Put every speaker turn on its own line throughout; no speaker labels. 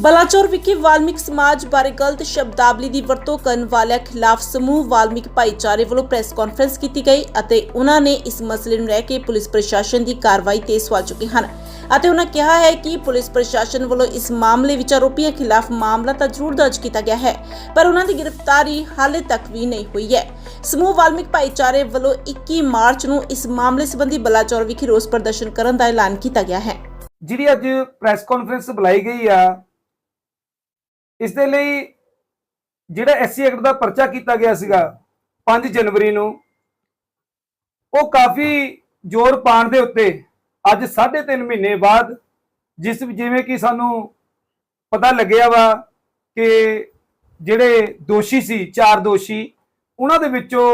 ਬਲਾਚੌਰ ਵਿਖੇ ਵਾਲਮੀਕ ਸਮਾਜ ਬਾਰੇ ਗਲਤ ਸ਼ਬਦਾਵਲੀ ਦੀ ਵਰਤੋਂ ਕਰਨ ਵਾਲਿਆਂ ਖਿਲਾਫ ਸਮੂਹ ਵਾਲਮੀਕ ਭਾਈਚਾਰੇ ਵੱਲੋਂ ਪ੍ਰੈਸ ਕਾਨਫਰੰਸ ਕੀਤੀ ਗਈ ਅਤੇ ਉਹਨਾਂ ਨੇ ਇਸ ਮਸਲੇ ਨੂੰ ਲੈ ਕੇ ਪੁਲਿਸ ਪ੍ਰਸ਼ਾਸਨ ਦੀ ਕਾਰਵਾਈ ਤੇ ਸਵਾ ਚੁੱਕੇ ਹਨ ਅਤੇ ਉਹਨਾਂ ਕਿਹਾ ਹੈ ਕਿ ਪੁਲਿਸ ਪ੍ਰਸ਼ਾਸਨ ਵੱਲੋਂ ਇਸ ਮਾਮਲੇ ਵਿੱਚ ਆਰੋਪੀਆਂ ਖਿਲਾਫ ਮਾਮਲਾ ਤਾਂ ਜ਼ਰੂਰ ਦਰਜ ਕੀਤਾ ਗਿਆ ਹੈ, ਪਰ ਉਹਨਾਂ ਦੀ ਗ੍ਰਿਫਤਾਰੀ ਹਾਲੇ ਤੱਕ ਵੀ ਨਹੀਂ ਹੋਈ ਹੈ। ਸਮੂਹ ਵਾਲਮਿਕ ਭਾਈਚਾਰੇ ਵੱਲੋਂ 21 ਮਾਰਚ ਨੂੰ ਇਸ ਮਾਮਲੇ ਸੰਬੰਧੀ ਬਲਾਚੌਰ ਵਿਖੇ ਰੋਸ ਪ੍ਰਦਰਸ਼ਨ ਕਰਨ ਦਾ ਐਲਾਨ ਕੀਤਾ ਗਿਆ ਹੈ।
ਜਿਹੜੀ ਅੱਜ ਪ੍ਰੈਸ ਕਾਨਫਰੰਸ ਬੁਲਾਈ ਗਈ ਆ ਇਸ ਦੇ ਲਈ ਜਿਹੜਾ ਐਸਸੀ ਐਕਟ ਦਾ ਪਰਚਾ ਕੀਤਾ ਗਿਆ ਸੀਗਾ 5 ਜਨਵਰੀ ਨੂੰ, ਉਹ ਕਾਫੀ ਜ਼ੋਰ ਪਾਉਣ ਦੇ ਉੱਤੇ ਅੱਜ 3.5 ਮਹੀਨੇ ਬਾਅਦ ਜਿਸ ਜਿਵੇਂ ਕਿ ਸਾਨੂੰ ਪਤਾ ਲੱਗਿਆ ਵਾ ਕਿ ਜਿਹੜੇ ਦੋਸ਼ੀ ਸੀ, ਚਾਰ ਦੋਸ਼ੀ, ਉਹਨਾਂ ਦੇ ਵਿੱਚੋਂ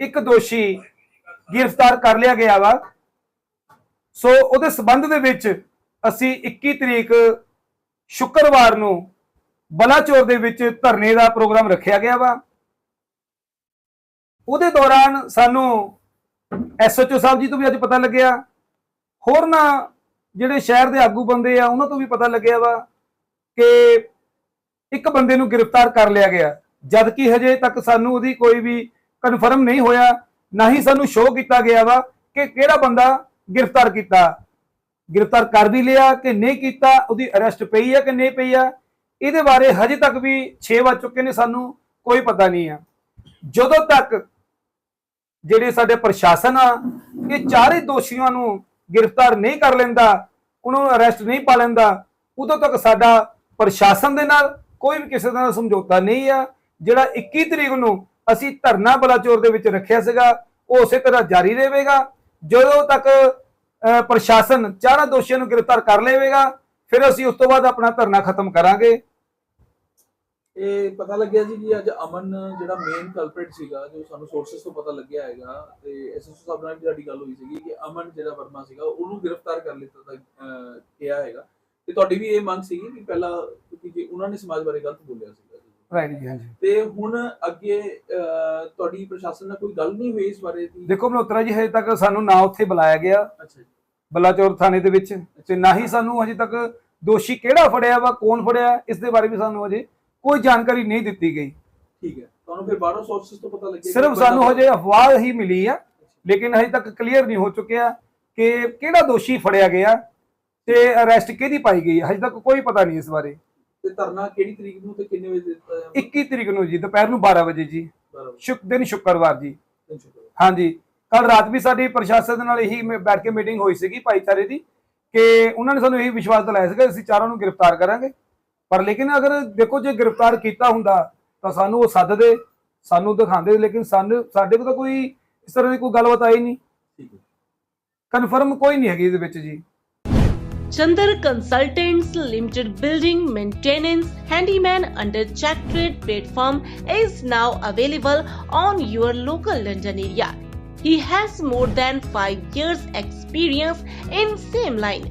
ਇੱਕ ਦੋਸ਼ੀ ਗ੍ਰਿਫਤਾਰ ਕਰ ਲਿਆ ਗਿਆ ਵਾ। ਸੋ ਉਹਦੇ ਸਬੰਧ ਦੇ ਵਿੱਚ ਅਸੀਂ 21 ਤਰੀਕ ਸ਼ੁੱਕਰਵਾਰ ਨੂੰ ਬਲਾਚੌਰ ਦੇ ਵਿੱਚ ਧਰਨੇ ਦਾ ਪ੍ਰੋਗਰਾਮ ਰੱਖਿਆ ਗਿਆ ਵਾ। ਉਹਦੇ ਦੌਰਾਨ ਸਾਨੂੰ ਐਸਐਚਓ ਸਾਹਿਬ ਜੀ ਤੋਂ ਵੀ ਅੱਜ ਪਤਾ ਲੱਗਿਆ। ਹੋਰ ਨਾ ਜਿਹੜੇ ਸ਼ਹਿਰ ਦੇ ਆਗੂ ਬੰਦੇ ਆ, ਉਹਨਾਂ ਤੋਂ ਵੀ ਪਤਾ ਲੱਗਿਆ ਵਾ ਕਿ ਇੱਕ ਬੰਦੇ ਨੂੰ ਗ੍ਰਿਫਤਾਰ ਕਰ ਲਿਆ ਗਿਆ। ਜਦ ਕਿ ਹਜੇ ਤੱਕ ਸਾਨੂੰ ਉਹਦੀ ਕੋਈ ਵੀ ਕਨਫਰਮ ਨਹੀਂ ਹੋਇਆ, ਨਾ ਹੀ ਸਾਨੂੰ ਸ਼ੋਅ ਕੀਤਾ ਗਿਆ ਵਾ ਕਿ ਕਿਹੜਾ ਬੰਦਾ ਗ੍ਰਿਫਤਾਰ ਕੀਤਾ। ਗ੍ਰਿਫਤਾਰ ਕਰ ਵੀ ਲਿਆ ਕਿ ਨਹੀਂ ਕੀਤਾ, ਉਹਦੀ ਅਰੈਸਟ ਪਈ ਆ ਕਿ ਨਹੀਂ ਪਈ ਆ ਇਹਦੇ ਬਾਰੇ ਹਜੇ ਤੱਕ ਵੀ 6 ਵੱਜ ਚੁੱਕੇ ਨੇ, ਸਾਨੂੰ ਕੋਈ ਪਤਾ ਨਹੀਂ ਆ। ਜਦੋਂ ਤੱਕ ਜਿਹੜੇ ਸਾਡੇ ਪ੍ਰਸ਼ਾਸਨ ਆ, ਇਹ ਚਾਰੇ ਦੋਸ਼ੀਆਂ ਨੂੰ ਗ੍ਰਿਫਤਾਰ ਨਹੀਂ ਕਰ ਲੈਂਦਾ, ਉਹਨਾਂ ਨੂੰ ਅਰੈਸਟ ਨਹੀਂ ਪਾ ਲੈਂਦਾ, ਉਦੋਂ ਤੱਕ ਸਾਡਾ ਪ੍ਰਸ਼ਾਸਨ ਦੇ ਨਾਲ ਕੋਈ ਵੀ ਕਿਸੇ ਦਾ ਸਮਝੌਤਾ ਨਹੀਂ ਆ। ਜਿਹੜਾ 21 ਤਰੀਕ ਨੂੰ ਅਸੀਂ ਧਰਨਾ ਬਲਾਚੌਰ ਦੇ ਵਿੱਚ ਰੱਖਿਆ ਸੀਗਾ, ਉਹ ਉਸੇ ਤਰ੍ਹਾਂ ਜਾਰੀ ਰਹੇਗਾ ਜਦੋਂ ਤੱਕ ਪ੍ਰਸ਼ਾਸਨ ਚਾਰਾਂ ਦੋਸ਼ੀਆਂ ਨੂੰ ਗ੍ਰਿਫਤਾਰ ਕਰ ਲਵੇਗਾ, ਫਿਰ ਅਸੀਂ ਉਸ ਤੋਂ ਬਾਅਦ ਆਪਣਾ ਧਰਨਾ ਖਤਮ ਕਰਾਂਗੇ।
ਇਹ ਪਤਾ ਲੱਗਿਆ ਜੀ ਕਿ ਅੱਜ ਅਮਨ ਜਿਹੜਾ ਮੇਨ ਕਲਪ੍ਰਿਟ ਸੀਗਾ ਜੋ ਸਾਨੂੰ ਸੋਰਸਸ ਤੋਂ ਪਤਾ ਲੱਗਿਆ ਹੈਗਾ ਤੇ ਐਸਐਸਓ ਸਾਹਿਬ ਨਾਲ ਵੀ ਸਾਡੀ ਗੱਲ ਹੋਈ ਸੀਗੀ ਕਿ ਅਮਨ ਜਿਹੜਾ ਵਰਮਾ ਸੀਗਾ ਉਹਨੂੰ ਗ੍ਰਿਫਤਾਰ ਕਰ ਲਿੱਤਾ ਤਾਂ ਕਿਹਾ ਹੈਗਾ। ਤੇ ਤੁਹਾਡੀ ਵੀ ਇਹ ਮੰਗ ਸੀਗੀ ਕਿ ਪਹਿਲਾਂ ਕਿਉਂਕਿ ਜੇ ਉਹਨਾਂ ਨੇ ਸਮਾਜ ਬਾਰੇ ਗਲਤ ਬੋਲਿਆ ਸੀਗਾ। ਜੀ।
ਰਾਈਟ ਜੀ ਹਾਂਜੀ।
ਤੇ ਹੁਣ ਅੱਗੇ ਤੁਹਾਡੀ ਪ੍ਰਸ਼ਾਸਨ ਨਾਲ ਕੋਈ ਗੱਲ ਨਹੀਂ ਹੋਈ ਇਸ ਬਾਰੇ ਦੀ?
ਦੇਖੋ ਮਨੋਤਰਾ ਜੀ ਹਜੇ ਤੱਕ ਸਾਨੂੰ ਨਾ ਉੱਥੇ ਬੁਲਾਇਆ ਗਿਆ।
ਅੱਛਾ ਜੀ।
ਬਲਾਚੌਰ ਥਾਣੇ ਦੇ ਵਿੱਚ। ਤੇ ਨਾ ਹੀ ਸਾਨੂੰ ਹਜੇ ਤੱਕ ਦੋਸ਼ੀ ਕਿਹੜਾ ਫੜਿਆ ਵਾ ਕੌਣ ਫੜਿਆ ਇਸ ਦੇ ਬਾਰੇ ਵੀ ਸਾਨੂੰ ਹਜੇ ਕੋਈ ਜਾਣਕਾਰੀ ਨਹੀਂ ਦਿੱਤੀ ਗਈ।
ਠੀਕ ਹੈ। ਤੁਹਾਨੂੰ ਫਿਰ ਬਾਹਰੋਂ ਸੋਰਸਸ ਤੋਂ ਪਤਾ ਲੱਗਿਆ
ਸਿਰਫ ਸਾਨੂੰ ਹਜੇ ਅਫਵਾਹ ਹੀ ਮਿਲੀ ਆ ਲੇਕਿਨ ਹਜੇ ਤੱਕ ਕਲੀਅਰ ਨਹੀਂ ਹੋ ਚੁੱਕਿਆ ਕਿ ਕਿਹੜਾ ਦੋਸ਼ੀ ਫੜਿਆ ਗਿਆ ਤੇ ਅਰੈਸਟ ਕਿਹਦੀ ਪਾਈ ਗਈ ਹਜੇ ਤੱਕ ਕੋਈ ਪਤਾ ਨਹੀਂ ਇਸ ਬਾਰੇ।
ਤੇ ਧਰਨਾ ਕਿਹੜੀ ਤਰੀਕ ਨੂੰ ਤੇ ਕਿੰਨੇ ਵਜੇ ਦਿੱਤਾ ਜਾਵੇ
21 ਤਰੀਕ ਨੂੰ ਜੀ ਦੁਪਹਿਰ ਨੂੰ 12 ਵਜੇ ਜੀ। ਸ਼ੁਕ ਦਿਨ ਸ਼ੁੱਕਰਵਾਰ ਜੀ। ਹਾਂਜੀ। ਕੱਲ ਰਾਤ ਵੀ ਸਾਡੀ ਪ੍ਰਸ਼ਾਸਨ ਦੇ ਨਾਲ ਇਹੀ ਬੈਠ ਕੇ ਮੀਟਿੰਗ ਹੋਈ ਸੀਗੀ ਭਾਈਚਾਰੇ ਦੀ ਕਿ ਉਹਨਾਂ ਨੇ ਸਾਨੂੰ ਇਹੀ ਵਿਸ਼ਵਾਸ ਦਿਲਾਇਆ ਸੀਗਾ ਅਸੀਂ ਚਾਰਾਂ ਨੂੰ ਗ੍ਰਿਫਤਾਰ ਕਰਾਂਗੇ। ਪਰ ਲੇਕਿਨ ਅਗਰ ਦੇਖੋ ਜੇ ਗ੍ਰਿਫਤਾਰ ਕੀਤਾ ਹੁੰਦਾ ਤਾਂ ਸਾਨੂੰ ਉਹ ਸੱਦਦੇ ਸਾਨੂੰ ਦਿਖਾਉਂਦੇ ਲੇਕਿਨ ਸਾਨੂੰ ਸਾਡੇ ਕੋਲ ਤਾਂ ਕੋਈ ਇਸ ਤਰ੍ਹਾਂ ਦੀ ਕੋਈ ਗੱਲਬਾਤ ਆਈ ਨਹੀਂ
ਠੀਕ ਹੈ
ਕਨਫਰਮ ਕੋਈ ਨਹੀਂ ਹੈਗੀ ਇਹਦੇ ਵਿੱਚ ਜੀ
Chandar Consultants Limited Building Maintenance Handyman under Check Trade platform is now available on your local London area. He has more than 5 years experience in same line.